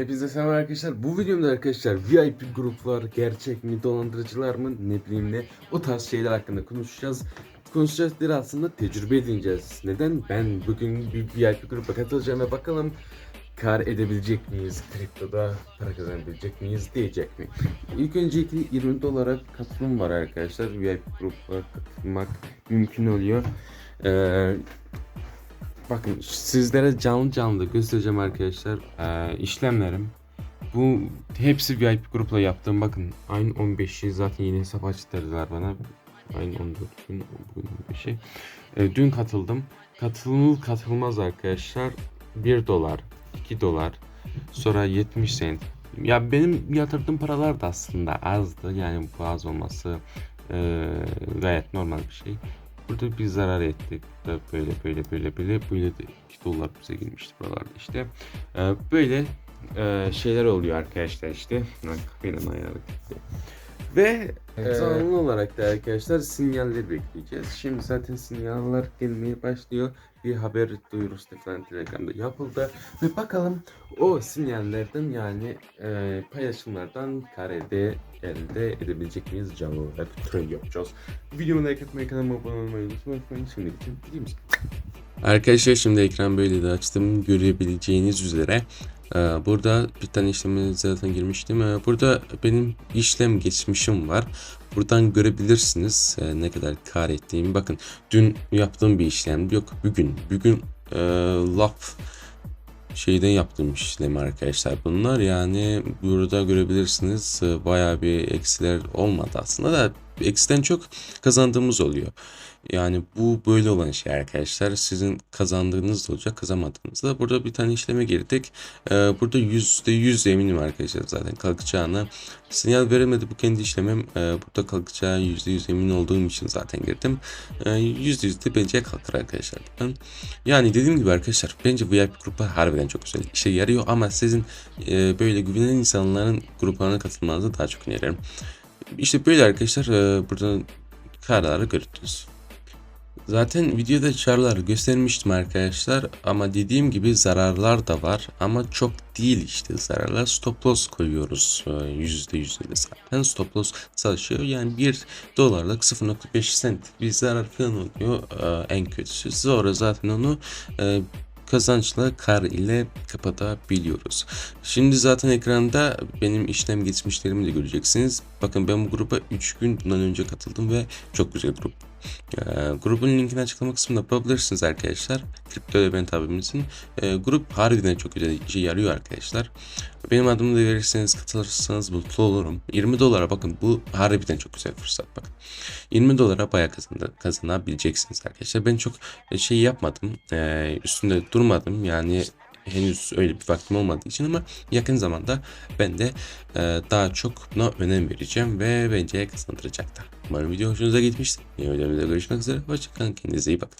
Hepinize selam arkadaşlar. Bu videomda arkadaşlar VIP gruplar gerçek mi, dolandırıcılar mı, ne bileyim ne o tarz şeyler hakkında konuşacağız. Konuşacağız aslında tecrübe edineceğiz. Neden? Ben bugün bir VIP gruba katılacağım ve bakalım kar edebilecek miyiz? Kriptoda para kazanabilecek miyiz? Diyecek mi? İlk öncelikle 20 dolara katılım var arkadaşlar. VIP gruplara katılmak mümkün oluyor. Ee, Bakın sizlere canlı canlı göstereceğim arkadaşlar ee, işlemlerim. Bu hepsi VIP grupla yaptığım bakın aynı 15'i zaten yeni hesap açtırdılar bana. Aynı 14 gün bugün 15'i. Ee, dün katıldım. Katılır katılmaz arkadaşlar 1 dolar 2 dolar sonra 70 sent. Ya benim yatırdığım paralar da aslında azdı yani bu az olması ee, gayet normal bir şey. Burada bir zarar ettik. Böyle böyle böyle böyle böyle de 2 dolar bize girmişti buralarda işte. Ee, böyle e, şeyler oluyor arkadaşlar işte. Kafayla gitti. Ve e, zanlı olarak da arkadaşlar sinyalleri bekleyeceğiz. Şimdi zaten sinyaller gelmeye başlıyor. Bir haber duyurusu falan Telegram'da yapıldı. Ve bakalım o sinyallerden yani e, paylaşımlardan karede elde edebilecek miyiz canlı olarak trade yapacağız. Videomu like atmayı, kanalıma abone olmayı unutmayın. Şimdi videomuza Arkadaşlar şimdi ekran böyle de açtım. Görebileceğiniz üzere e, burada bir tane işleme zaten girmiştim. E, Burada benim işlem geçmişim var. Buradan görebilirsiniz e, ne kadar kar ettiğimi. Bakın dün yaptığım bir işlem yok bugün. Bugün e, laf şeyden yaptığım işlem arkadaşlar bunlar. Yani burada görebilirsiniz e, bayağı bir eksiler olmadı aslında da eksiden çok kazandığımız oluyor. Yani bu böyle olan şey arkadaşlar. Sizin kazandığınız da olacak, kazanmadığınız da. Burada bir tane işleme girdik. Ee, burada %100 eminim arkadaşlar zaten kalkacağına. Sinyal veremedi bu kendi işlemim. Ee, burada kalkacağı %100 emin olduğum için zaten girdim. Ee, %100 de bence kalkar arkadaşlar. Yani dediğim gibi arkadaşlar bence VIP gruplar harbiden çok güzel işe yarıyor ama sizin e, böyle güvenen insanların gruplarına katılmanızı daha çok öneririm. İşte böyle arkadaşlar e, buradan kararları gördünüz. Zaten videoda çarları göstermiştim arkadaşlar ama dediğim gibi zararlar da var ama çok değil işte. Zararlar stop loss koyuyoruz e, yüzde yüzde de zaten stop loss çalışıyor. Yani 1 dolarlık 0.5 sent bir zarar falan oluyor e, en kötüsü. Sonra zaten onu e, kazançla kar ile kapatabiliyoruz. Şimdi zaten ekranda benim işlem geçmişlerimi de göreceksiniz. Bakın ben bu gruba 3 gün bundan önce katıldım ve çok güzel grup. Ee, grubun linkini açıklama kısmında bulabilirsiniz arkadaşlar. Kripto Event abimizin. Ee, grup harbiden çok güzel işe yarıyor arkadaşlar. Benim adımı da verirseniz katılırsanız mutlu olurum. 20 dolara bakın bu harbiden çok güzel fırsat bakın. 20 dolara bayağı kazan kazanabileceksiniz arkadaşlar. Ben çok şey yapmadım. Ee, üstünde durmadım. Yani henüz öyle bir vaktim olmadığı için ama yakın zamanda ben de e, daha çok buna önem vereceğim ve bence kazandıracaktır. Umarım video hoşunuza gitmiştir. Yeni videomuzda görüşmek üzere. Hoşçakalın. Kendinize iyi bakın.